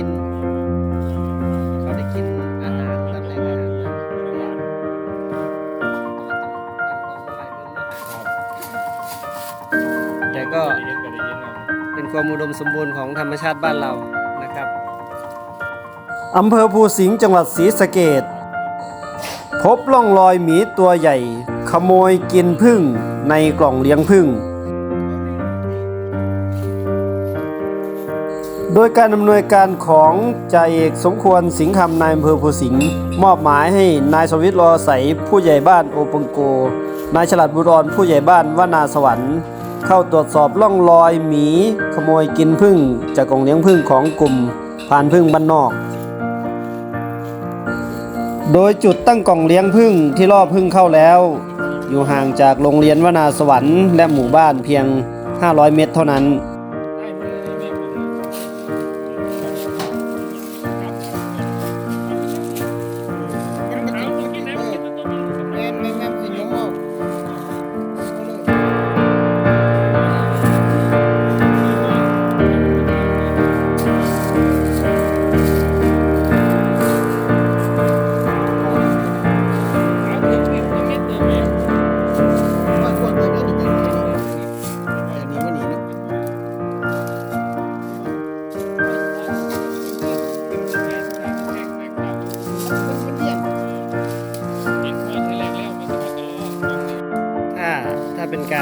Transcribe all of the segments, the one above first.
ิน เขาได้กินอาหารตำแหน่งอาหารนะแต่ก็เป็นความอุดมสมบูรณ์ของธรรมชาติบ้านเรานะครับอำเภอภูสิงห์จังหวัดศรีสะเกดพบล่องรอยหมีตัวใหญ่ ขโมยกินพึ่งในกล่องเลี้ยงพึ่ง โดยการดำเนินการของจ่าเอกสมควรสิงห์คำนายอำเภอภูสิงห์มอบหมายให้นายสวิตรอใสผู้ใหญ่บ้านโอปังโก นายฉลัดบุรอนผู้ใหญ่บ้านวนาสวรรค์ เข้าตรวจสอบร่องรอยหมี ขโมยกินพึ่งจากกล่องเลี้ยงพึ่งของกลุ่มผ่านพึ่งบ้านนอก โดยจุดตั้งกล่องเลี้ยงพึ่งที่ล่อพึ่งเข้าแล้ว อยู่ห่างจากโรงเรียนวนาสวรรค์และหมู่บ้านเพียง 500 เมตรเท่านั้น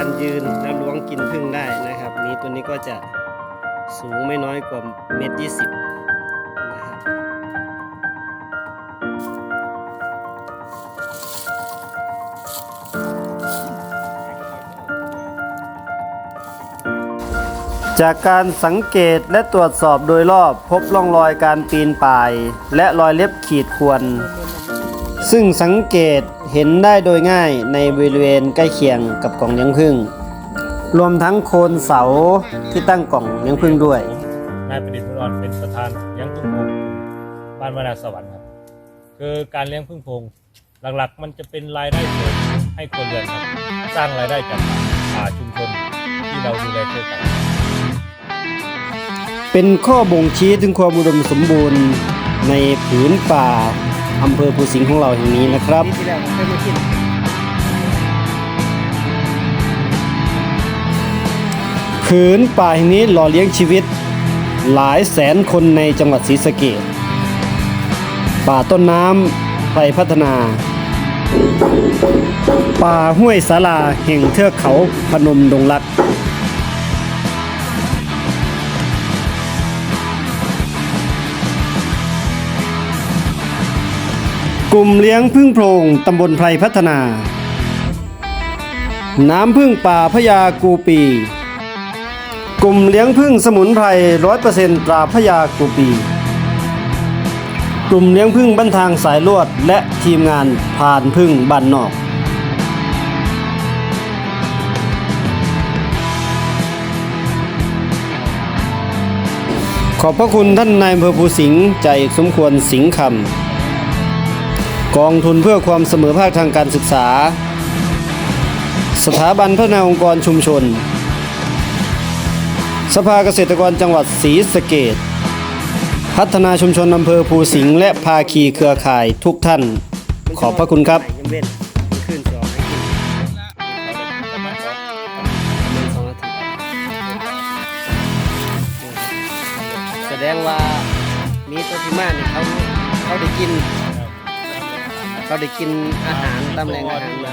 การยืนแล้วล้วงกินพึ่งได้นะครับมีตัวนี้ก็จะสูงไม่น้อยกว่าเมตรยี่สิบนะครับจากการสังเกตและตรวจสอบโดยรอบพบร่องรอยการปีนป่าย และรอยเล็บขีดข่วน ซึ่งสังเกต เห็นได้โดยง่ายในบริเวณใกล้เคียงกับกล่องเลี้ยงผึ้งรวมทั้งโคนเสาที่ตั้งกล่องเลี้ยงผึ้งด้วยนายประดิษฐ์บุญรอดเป็นประธานเลี้ยงพึ่งโพงบ้านวนาสวรรค์ครับ คือการเลี้ยงพึ่งโพงหลักๆ มันจะเป็นรายได้เสริมให้คนเรือนครับ สร้างรายได้จากป่าชุมชนที่เราดูแลช่วยกันเป็นข้อบ่งชี้ถึงความอุดมสมบูรณ์ในผืนป่า อำเภอภูสิงห์ของเราแห่งนี้นะครับ ที่แรกผมเคยมากินผืนป่าแห่งนี้หล่อเลี้ยงชีวิต หลายแสนคนในจังหวัดศรีสะเกษป่าต้นน้ำไปพัฒนา ป่าห้วยสาลาแห่งเทือกเขาพนมดงรัก กลุ่มเลี้ยงพึ่งโพรงตำบลไพรพัฒนา น้ำพึ่งป่าพญากูปี กลุ่มเลี้ยงพึ่งสมุนไพรร้อยเปอร์เซ็นต์ตราพญากูปี กลุ่มเลี้ยงพึ่งบ้านทางสายลวดและทีมงานผ่านพึ่งบ้านนอก ขอบพระคุณท่านนายอำเภอภูสิงห์ใจสมควรสิงห์คำ กองทุนเพื่อความเสมอภาคทางการศึกษา สถาบันพัฒนาองค์กรชุมชน สภาเกษตรกรจังหวัดศรีสะเกดพัฒนาชุมชนอำเภอภูสิงห์และภาคีเครือข่ายทุกท่าน ขอบพระคุณครับแสดงว่ามีตัวที่มากนี่เขาเขาได้กิน เขาได้กินอาหารตามแหล่งอาหารมา